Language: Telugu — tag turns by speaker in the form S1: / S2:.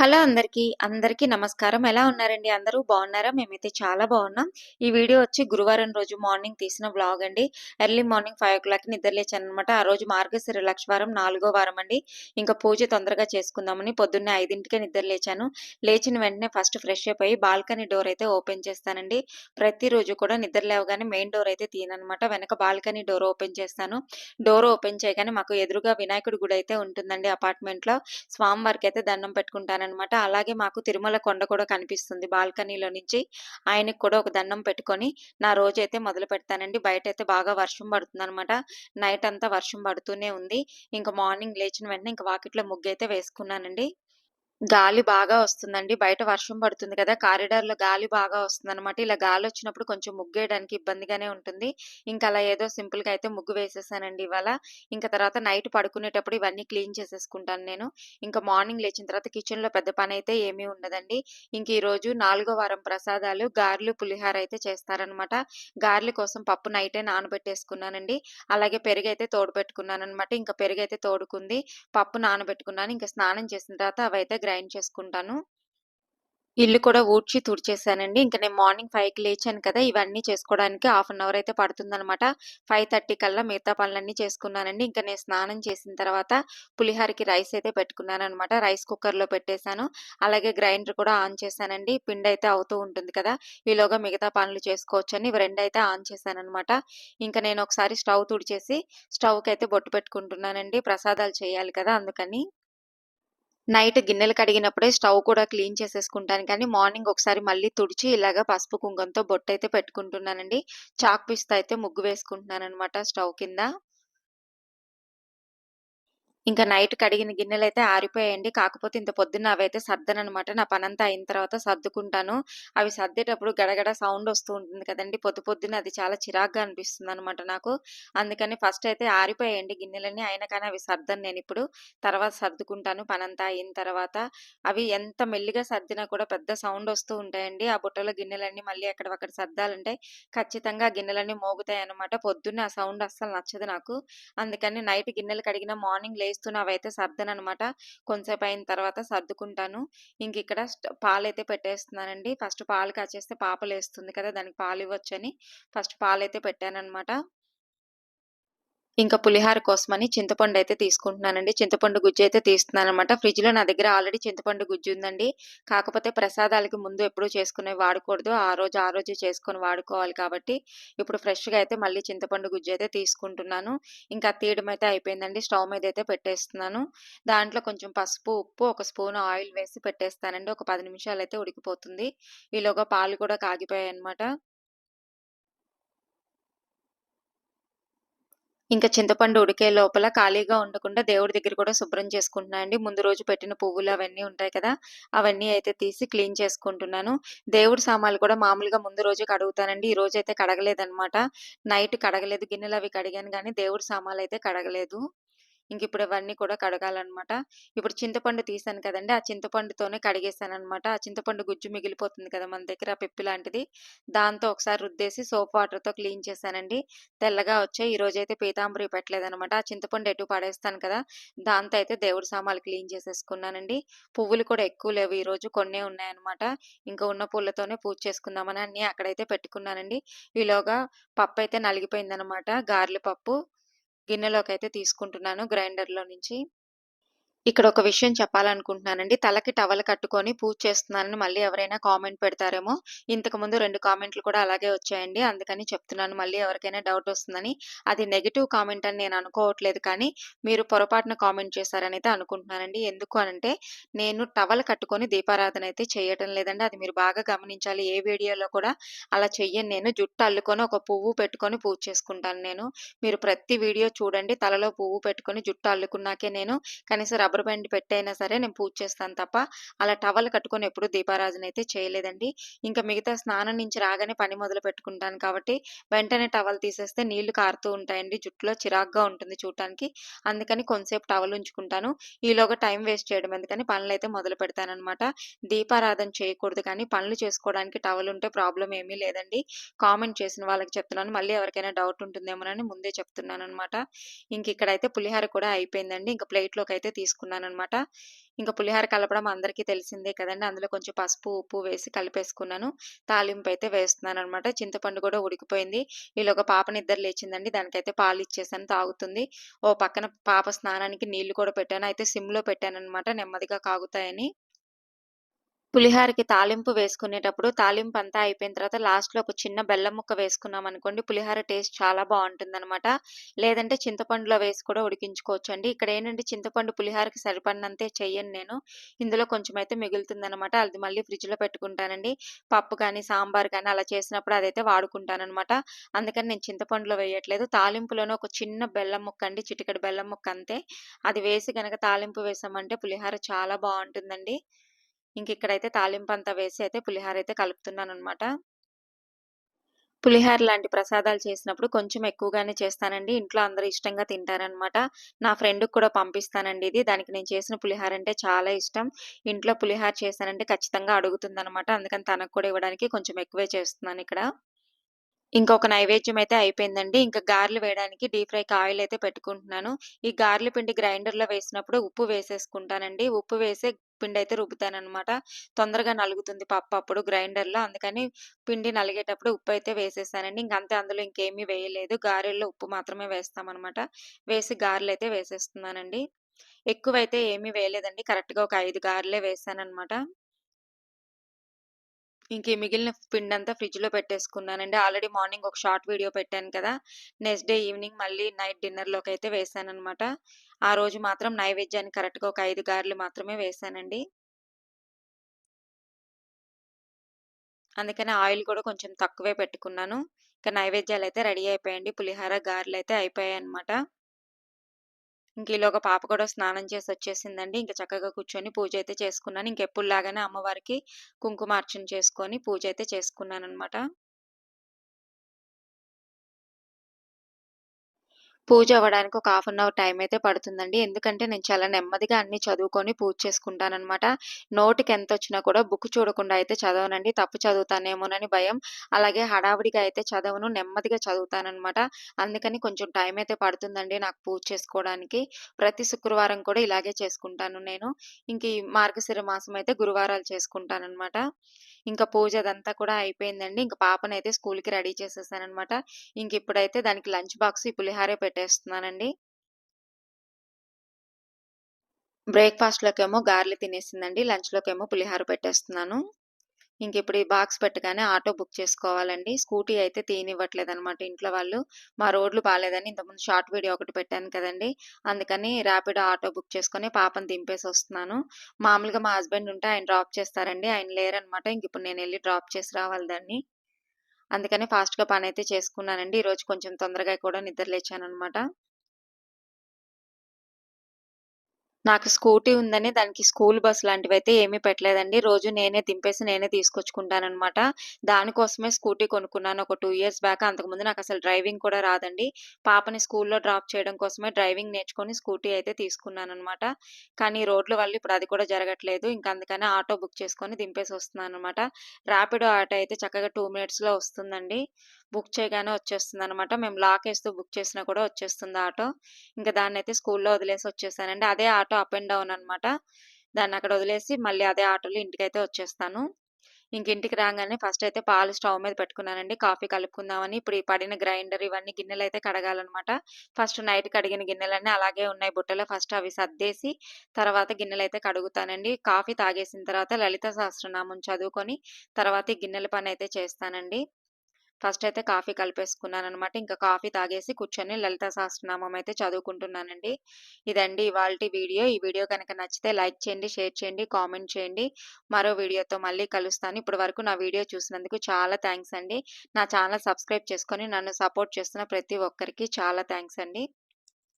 S1: హలో అందరికీ. అందరికీ నమస్కారం. ఎలా ఉన్నారండి అందరూ? బాగున్నారా? మేమైతే చాలా బాగున్నాం. ఈ వీడియో వచ్చి గురువారం రోజు మార్నింగ్ తీసిన బ్లాగ్ అండి. ఎర్లీ మార్నింగ్ 5:00కి నిద్ర లేచాననమాట. ఆ రోజు మార్గశిర లక్షవారం నాలుగో వారం అండి. ఇంకా పూజ తొందరగా చేసుకుందామని పొద్దున్నే 5కే నిద్ర లేచాను. లేచిన వెంటనే ఫస్ట్ ఫ్రెష్ అప్ అయ్యి బాల్కనీ డోర్ అయితే ఓపెన్ చేస్తానండి. ప్రతిరోజు కూడా నిద్ర లేవగానే మెయిన్ డోర్ అయితే తీయనమాట వెనక బాల్కనీ డోర్ ఓపెన్ చేస్తాను. డోర్ ఓపెన్ చేయగానే మాకు ఎదురుగా వినాయకుడి గుడి అయితే ఉంటుందండి అపార్ట్మెంట్‌లో. స్వామివారికి అయితే దండం అనమాట అలాగే మాకు తిరుమల కొండ కూడా కనిపిస్తుంది బాల్కనీలో నుంచి. ఆయనకి కూడా ఒక దండం పెట్టుకొని నా రోజైతే మొదలు పెడతానండి. బయట అయితే బాగా వర్షం పడుతుంది అనమాట నైట్ అంతా వర్షం పడుతూనే ఉంది. ఇంకా మార్నింగ్ లేచిన వెంటనే ఇంకా వాకిట్లో అయితే వేసుకున్నానండి. గాలి బాగా వస్తుందండి. బయట వర్షం పడుతుంది కదా! కారిడార్‌లో గాలి బాగా వస్తుందనమాట. ఇలా గాలి వచ్చినప్పుడు కొంచెం ముగ్గేయడానికి ఇబ్బందిగానే ఉంటుంది. ఇంకా అలా ఏదో సింపుల్‌గా అయితే ముగ్గు వేసేసానండి ఇవాళ. ఇంకా తర్వాత నైట్ పడుకునేటప్పుడు ఇవన్నీ క్లీన్ చేసేసుకుంటాను నేను. ఇంకా మార్నింగ్ లేచిన తర్వాత కిచెన్‌లో పెద్ద పని అయితే ఏమీ ఉండదండి. ఇంక ఈరోజు నాలుగో వారం ప్రసాదాలు గారెలు, పులిహార అయితే చేస్తారనమాట. గారెలు కోసం పప్పు నైటే నానబెట్టేసుకున్నానండి. అలాగే పెరుగు అయితే తోడు పెట్టుకున్నాను అనమాట ఇంకా పెరుగు అయితే తోడుకుంది. పప్పు నానబెట్టుకున్నాను. ఇంకా స్నానం చేసిన తర్వాత అవైతే గ్రైండ్ చేసుకుంటాను. ఇల్లు కూడా ఊడ్చి తుడిచేసానండి. ఇంకా నేను మార్నింగ్ ఫైవ్కి లేచాను కదా! ఇవన్నీ చేసుకోవడానికి హాఫ్ అన్ అవర్ అయితే పడుతుందనమాట. 5:30 కల్లా మిగతా పనులన్నీ చేసుకున్నానండి. ఇంకా నేను స్నానం చేసిన తర్వాత పులిహోరకి రైస్ అయితే పెట్టుకున్నాను అనమాట రైస్ కుక్కర్‌లో పెట్టేసాను. అలాగే గ్రైండర్ కూడా ఆన్ చేశానండి. పిండి అయితే అవుతూ ఉంటుంది కదా! ఈలోగా మిగతా పనులు చేసుకోవచ్చని ఇవి అయితే ఆన్ చేశానమాట ఇంకా నేను ఒకసారి స్టవ్ తుడిచేసి అయితే బొట్టు పెట్టుకుంటున్నానండి. ప్రసాదాలు చేయాలి కదా! అందుకని. నైట్ గిన్నెలు కడిగినప్పుడే స్టవ్ కూడా క్లీన్ చేసేసుకుంటాను కానీ మార్నింగ్ ఒకసారి మళ్ళీ తుడిచి ఇలాగ పసుపు, కుంకంతో బొట్టయితే పెట్టుకుంటున్నానండి. చాక్ పీస్‌తో అయితే ముగ్గు వేసుకుంటున్నాను అనమాట స్టవ్ కింద. ఇంకా నైట్ కడిగిన గిన్నెలు అయితే ఆరిపోయాయండి. కాకపోతే ఇంత పొద్దున్న అవైతే సర్దనమాట నా పనంతా అయిన తర్వాత సర్దుకుంటాను. అవి సర్దేటప్పుడు గడగడ సౌండ్ వస్తూ ఉంటుంది కదండి పొద్దు పొద్దున్న అది చాలా చిరాగ్గా అనిపిస్తుంది అనమాట నాకు. అందుకని ఫస్ట్ అయితే ఆరిపోయాయండి గిన్నెలన్నీ. అయినా కానీ అవి సర్దను నేనిప్పుడు. తర్వాత సర్దుకుంటాను పనంతా అయిన తర్వాత. అవి ఎంత మెల్లిగా సర్దినా కూడా పెద్ద సౌండ్ వస్తూ ఉంటాయండి. ఆ బుట్టలో గిన్నెలన్నీ మళ్ళీ ఎక్కడివక్కడ సర్దాలంటే ఖచ్చితంగా గిన్నెలన్నీ మోగుతాయి అనమాట పొద్దున్నే ఆ సౌండ్ అస్సలు నచ్చదు నాకు. అందుకని నైట్ గిన్నెలు కడిగిన మార్నింగ్ లేస్తూనే సర్దను అనమాట కొంసేపు అయిన తర్వాత సర్దుకుంటాను. ఇంకిక్కడ పాలు పాలైతే పెట్టేస్తున్నానండి. ఫస్ట్ పాలు కాచేస్తే పాప లేస్తుంది కదా! దానికి పాలు ఇవ్వచ్చని ఫస్ట్ పాలైతే పెట్టానమాట ఇంకా పులిహార కోసమని చింతపండు అయితే తీసుకుంటున్నానండి. చింతపండు గుజ్జు అయితే తీస్తున్నాను అనమాట ఫ్రిడ్జ్‌లో నా దగ్గర ఆల్రెడీ చింతపండు గుజ్జు ఉందండి కాకపోతే ప్రసాదాలకి ముందు ఎప్పుడూ చేసుకునేవి వాడకూడదు. ఆ రోజు ఆ రోజు చేసుకొని వాడుకోవాలి కాబట్టి ఇప్పుడు ఫ్రెష్‌గా అయితే మళ్ళీ చింతపండు గుజ్జు అయితే తీసుకుంటున్నాను. ఇంకా తీయడం అయితే అయిపోయిందండి. స్టవ్ మీదయితే పెట్టేస్తున్నాను. దాంట్లో కొంచెం పసుపు, ఉప్పు, ఒక స్పూన్ ఆయిల్ వేసి పెట్టేస్తానండి. ఒక పది నిమిషాలు అయితే ఉడికిపోతుంది. ఈలోగా పాలు కూడా కాగిపోయాయనమాట. ఇంకా చింతపండు ఉడికే లోపల ఖాళీగా ఉండకుండా దేవుడి దగ్గర కూడా శుభ్రం చేసుకుంటున్నా అండి. ముందు రోజు పెట్టిన పువ్వులు అవన్నీ ఉంటాయి కదా! అవన్నీ అయితే తీసి క్లీన్ చేసుకుంటున్నాను. దేవుడి సామాన్లు కూడా మామూలుగా ముందు రోజే కడుగుతానండి. ఈ రోజు ఐతే కడగలేదు కడగలేదనమాట. నైట్ కడగలేదు. గిన్నెలు అవి కడిగాను కానీ దేవుడి సామాన్లు అయితే కడగలేదు. ఇంకిప్పుడు ఇవన్నీ కూడా కడగాలన్నమాట ఇప్పుడు చింతపండు తీసాను కదండి ఆ చింతపండుతోనే కడిగేసాననమాట. ఆ చింతపండు గుజ్జు మిగిలిపోతుంది కదా మన దగ్గర పిప్పి లాంటిది. దాంతో ఒకసారి రుద్దేసి సోప్ వాటర్‌తో క్లీన్ చేశానండి. తెల్లగా వచ్చాయి. రోజైతే పీతాంబరి పెట్టలేదనమాట. ఆ చింతపండు ఎటు పడేస్తాను కదా! దాంతో అయితే దేవుడి సామాన్లు క్లీన్ చేసేసుకున్నానండి. పువ్వులు కూడా ఎక్కువ లేవు ఈరోజు కొన్నే ఉన్నాయన్నమాట ఇంకా ఉన్న పూలతోనే పూజ చేసుకుందామని అన్నీ అక్కడైతే పెట్టుకున్నానండి. ఈలోగా పప్పు అయితే నలిగిపోయిందనమాట. గారెల పప్పు. గిన్నెలోకైతే తీసుకుంటున్నాను గ్రైండర్‌లో నుంచి. ఇక్కడ ఒక విషయం చెప్పాలనుకుంటున్నానండి. తలకి టవల్ కట్టుకొని పూజ చేస్తున్నానని మళ్ళీ ఎవరైనా కామెంట్ పెడతారేమో! ఇంతకుముందు రెండు కామెంట్‌లు కూడా అలాగే వచ్చాయండి. అందుకని చెప్తున్నాను మళ్ళీ ఎవరికైనా డౌట్ వస్తుందని. అది నెగిటివ్ కామెంట్ అని నేను అనుకోవట్లేదు కానీ మీరు పొరపాటున కామెంట్ చేశారనైతే అనుకుంటున్నానండి. ఎందుకు అనంటే నేను టవల్ కట్టుకొని దీపారాధన అయితే చేయటం లేదండి. అది మీరు బాగా గమనించాలి. ఏ వీడియోలో కూడా అలా చెయ్యను నేను. జుట్టు అల్లుకొని ఒక పువ్వు పెట్టుకొని పూజ చేసుకుంటాను నేను. మీరు ప్రతి వీడియో చూడండి. తలలో పువ్వు పెట్టుకొని జుట్టు అల్లుకున్నాకే నేను కనీసం రబ్బర్ బ్యాండ్ పెట్టైనా సరే నేను పూజ చేస్తాను తప్ప అలా టవల్ కట్టుకొని ఎప్పుడు దీపారాధన అయితే చేయలేదండి. ఇంకా మిగతా స్నానం నుంచి రాగానే పని మొదలు పెట్టుకుంటాను కాబట్టి వెంటనే టవల్ తీసేస్తే నీళ్ళు కారుతూ ఉంటాయండి. జుట్టులో చిరాకుగా ఉంటుంది చూడటానికి. అందుకని కొంతసేపు టవల్ ఉంచుకుంటాను. ఈలోగా టైం వేస్ట్ చేయడం ఎందుకని అయితే మొదలు పెడతానమాట దీపారాధన చేయకూడదు కానీ పనులు చేసుకోవడానికి టవల్ ఉంటే ప్రాబ్లం ఏమీ లేదండి. కామెంట్ చేసిన వాళ్ళకి చెప్తున్నాను. మళ్ళీ ఎవరికైనా డౌట్ ఉంటుందేమోనని ముందే చెప్తున్నాను అనమాట ఇంక ఇక్కడైతే పులిహోర కూడా అయిపోయిందండి. అయితే తీసుకుని తీసుకుంటున్నాను. వేసుకున్నాననమాట. ఇంకా పులిహోర కలపడం అందరికీ తెలిసిందే కదండీ! అందులో కొంచెం పసుపు, ఉప్పు వేసి కలిపేసుకున్నాను. తాలింపు అయితే వేస్తున్నాను అనమాట చింతపండు కూడా ఉడికిపోయింది. ఈలోగా పాప నిద్ర లేచిందండి. దానికైతే పాలు ఇచ్చేసాను తాగుతుంది. ఓ పక్కన పాప స్నానానికి నీళ్ళు కూడా పెట్టాను. అయితే సిమ్‌లో పెట్టాననమాట నెమ్మదిగా కాగుతాయని. పులిహోరకి తాలింపు వేసుకునేటప్పుడు తాలింపు అంతా అయిపోయిన తర్వాత లాస్ట్‌లో ఒక చిన్న బెల్లం ముక్క వేసుకున్నామనుకోండి పులిహోర టేస్ట్ చాలా బావుంటుందనమాట. లేదంటే చింతపండులో వేసి కూడా ఉడికించుకోవచ్చు అండి ఇక్కడ ఏంటంటే చింతపండు పులిహోరకి సరిపడినంతే చెయ్యను నేను. ఇందులో కొంచెం అయితే మిగులుతుంది అనమాట అది మళ్ళీ ఫ్రిడ్జ్‌లో పెట్టుకుంటానండి. పప్పు కానీ, సాంబార్ కానీ అలా చేసినప్పుడు అదైతే వాడుకుంటాననమాట. అందుకని నేను చింతపండులో వేయట్లేదు. తాలింపులోనే ఒక చిన్న బెల్లం ముక్క అండి. చిటికడి బెల్లం ముక్క అంతే. అది వేసి గనక తాలింపు వేసామంటే పులిహోర చాలా బాగుంటుందండి ఇంకా ఇక్కడ అయితే తాలింపు అంతా వేసి అయితే పులిహార అయితే కలుపుతున్నాను అనమాట పులిహోర లాంటి ప్రసాదాలు చేసినప్పుడు కొంచెం ఎక్కువగానే చేస్తానండి. ఇంట్లో అందరూ ఇష్టంగా తింటారనమాట. నా ఫ్రెండ్‌కి కూడా పంపిస్తానండి ఇది. దానికి నేను చేసిన పులిహోర అంటే చాలా ఇష్టం. ఇంట్లో పులిహోర చేశానంటే ఖచ్చితంగా అడుగుతుందనమాట. అందుకని తనకు కూడా ఇవ్వడానికి కొంచెం ఎక్కువే చేస్తున్నానిక్కడ. ఇంకొక నైవేద్యం అయితే అయిపోయిందండి. ఇంకా గార్లు వేయడానికి డీప్ ఫ్రైకి ఆయిల్ అయితే పెట్టుకుంటున్నాను. ఈ గార్లు పిండి గ్రైండర్‌లో వేసినప్పుడు ఉప్పు వేసేసుకుంటానండి. ఉప్పు వేసే పిండి అయితే రుబ్బుతానమాట తొందరగా నలుగుతుంది పప్పు అప్పుడు గ్రైండర్‌లో. అందుకని పిండి నలిగేటప్పుడు ఉప్పు అయితే వేసేసానండి. ఇంకంతే అందులో ఇంకేమీ వేయలేదు. గారెల్లో ఉప్పు మాత్రమే వేస్తామనమాట. వేసి గారెలు అయితే వేసేస్తున్నానండి. ఎక్కువైతే ఏమీ వేయలేదండి. కరెక్ట్‌గా ఒక ఐదు గారెలే వేసానమాట ఇంక మిగిలిన మిగిలిన అంతా ఫ్రిడ్జ్‌లో పెట్టేసుకున్నానండి. ఆల్రెడీ మార్నింగ్ ఒక షార్ట్ వీడియో పెట్టాను కదా! నెక్స్ట్ డే ఈవినింగ్ మళ్ళీ నైట్ డిన్నర్లోకి అయితే వేసానమాట ఆ రోజు మాత్రం నైవేద్యానికి కరెక్ట్‌గా ఒక ఐదు గారెలు మాత్రమే వేశానండి. అందుకని ఆయిల్ కూడా కొంచెం తక్కువే పెట్టుకున్నాను. ఇంకా నైవేద్యాలు అయితే రెడీ అయిపోయాయండి. పులిహోర, అయితే అయిపోయాయన్నమాట. ఇంక ఈలోగా పాప కూడా స్నానం చేసి వచ్చేసిందండి ఇంకా చక్కగా కూర్చొని పూజ అయితే చేసుకున్నాను. ఇంకెప్పుడులాగానే అమ్మవారికి కుంకుమార్చన చేసుకొని పూజ అయితే చేసుకున్నాను అనమాట పూజ అవ్వడానికి ఒక హాఫ్ అన్ అవర్ టైం అయితే పడుతుందండి. ఎందుకంటే నేను చాలా నెమ్మదిగా అన్ని చదువుకొని పూజ చేసుకుంటాననమాట. నోటికి ఎంతొచ్చినా కూడా బుక్ చూడకుండా అయితే చదవనండి. తప్పు చదువుతానేమోనని భయం. అలాగే హడావిడిగా అయితే చదవను. నెమ్మదిగా చదువుతానమాట అందుకని కొంచెం టైం అయితే పడుతుందండి నాకు పూజ చేసుకోవడానికి. ప్రతి శుక్రవారం కూడా ఇలాగే చేసుకుంటాను నేను. ఇంక ఈ మార్గశిర మాసం అయితే గురువారాలు చేసుకుంటానమాట ఇంకా పూజ అదంతా కూడా అయిపోయిందండి. ఇంకా పాపనైతే స్కూల్‌కి రెడీ చేసేసానమాట ఇంక ఇప్పుడైతే దానికి లంచ్ బాక్స్ ఈ పెట్టాను పెట్టేస్తున్నానండి. బ్రేక్‌ఫాస్ట్‌లోకేమో గార్లి తినేసిందండి. లంచ్‌లోకేమో పులిహోర పెట్టేస్తున్నాను. ఇంకిప్పుడు ఈ బాక్స్ పెట్టగానే ఆటో బుక్ చేసుకోవాలండి. స్కూటీ అయితే తీయనివ్వట్లేదనమాట ఇంట్లో వాళ్ళు. మా రోడ్లు బాగాలేదని ఇంతకుముందు షార్ట్ వీడియో ఒకటి పెట్టాను కదండి అందుకని ర్యాపిడ్ ఆటో బుక్ చేసుకొని పాపని దింపేసొస్తున్నాను. మామూలుగా మా హస్బెండ్ ఉంటే ఆయన డ్రాప్ చేస్తారండి. ఆయన లేరనమాట. నేను వెళ్ళి డ్రాప్ చేసి రావాలి దాన్ని. అందుకని ఫాస్ట్‌గా అయితే చేసుకున్నానండి. ఈరోజు కొంచెం తొందరగా కూడా నిద్ర లేచాననమాట. నాకు స్కూటీ ఉందని దానికి స్కూల్ బస్ అయితే ఏమీ పెట్టలేదండి. రోజు నేనే దింపేసి నేనే తీసుకొచ్చుకుంటాననమాట. దానికోసమే స్కూటీ కొనుక్కున్నాను ఒక టూ ఇయర్స్ బ్యాక్. అంతకుముందు అసలు డ్రైవింగ్ కూడా రాదండి. పాపని స్కూల్‌లో డ్రాప్ చేయడం కోసమే డ్రైవింగ్ నేర్చుకొని స్కూటీ అయితే తీసుకున్నాననమాట. కానీ రోడ్ల వల్ల ఇప్పుడు అది కూడా జరగట్లేదు. ఇంకా అందుకనే ఆటో బుక్ చేసుకొని దింపేసి వస్తున్నాను అనమాట ర్యాపిడో ఆటో అయితే చక్కగా టూ మినిట్స్‌లో వస్తుందండి. బుక్ చేయగానే వచ్చేస్తుందనమాట. మేము లాక్ వేస్తూ బుక్ చేసినా కూడా వచ్చేస్తుంది ఆటో. ఇంక దాన్నైతే స్కూల్‌లో వదిలేసి వచ్చేసానండి. అదే ఆటో అప్ అండ్ డౌన్ అనమాట. దాన్నక్కడ వదిలేసి మళ్ళీ అదే ఆటోలో ఇంటికైతే వచ్చేస్తాను. ఇంక ఇంటికి రాగానే ఫస్ట్ అయితే పాలు స్టవ్ మీద పెట్టుకున్నానండి. కాఫీ కలుపుకుందామని. ఇప్పుడు ఈ పడిన గ్రైండర్ ఇవన్నీ గిన్నెలు అయితే కడగాలన్నమాట ఫస్ట్ నైట్ కడిగిన గిన్నెలన్నీ అలాగే ఉన్నాయి బుట్టలో. ఫస్ట్ అవి సర్దేసి తర్వాత గిన్నెలు అయితే కడుగుతానండి. కాఫీ తాగేసిన తర్వాత లలిత సహస్రనామం చదువుకొని తర్వాత ఈ గిన్నెల అయితే చేస్తానండి. ఫస్ట్ అయితే కాఫీ కలిపేసుకున్నాను అనమాట ఇంకా కాఫీ తాగేసి కూర్చొని లలిత సహస్రనామం అయితే చదువుకుంటున్నానండి. ఇదండి ఇవాళ వీడియో. ఈ వీడియో కనుక నచ్చితే లైక్ చేయండి, షేర్ చేయండి, కామెంట్ చేయండి. మరో వీడియోతో మళ్ళీ కలుస్తాను. ఇప్పటి వరకు నా వీడియో చూసినందుకు చాలా థ్యాంక్స్ అండి. నా ఛానల్ సబ్స్క్రైబ్ చేసుకొని నన్ను సపోర్ట్ చేస్తున్న ప్రతి ఒక్కరికి చాలా థ్యాంక్స్ అండి.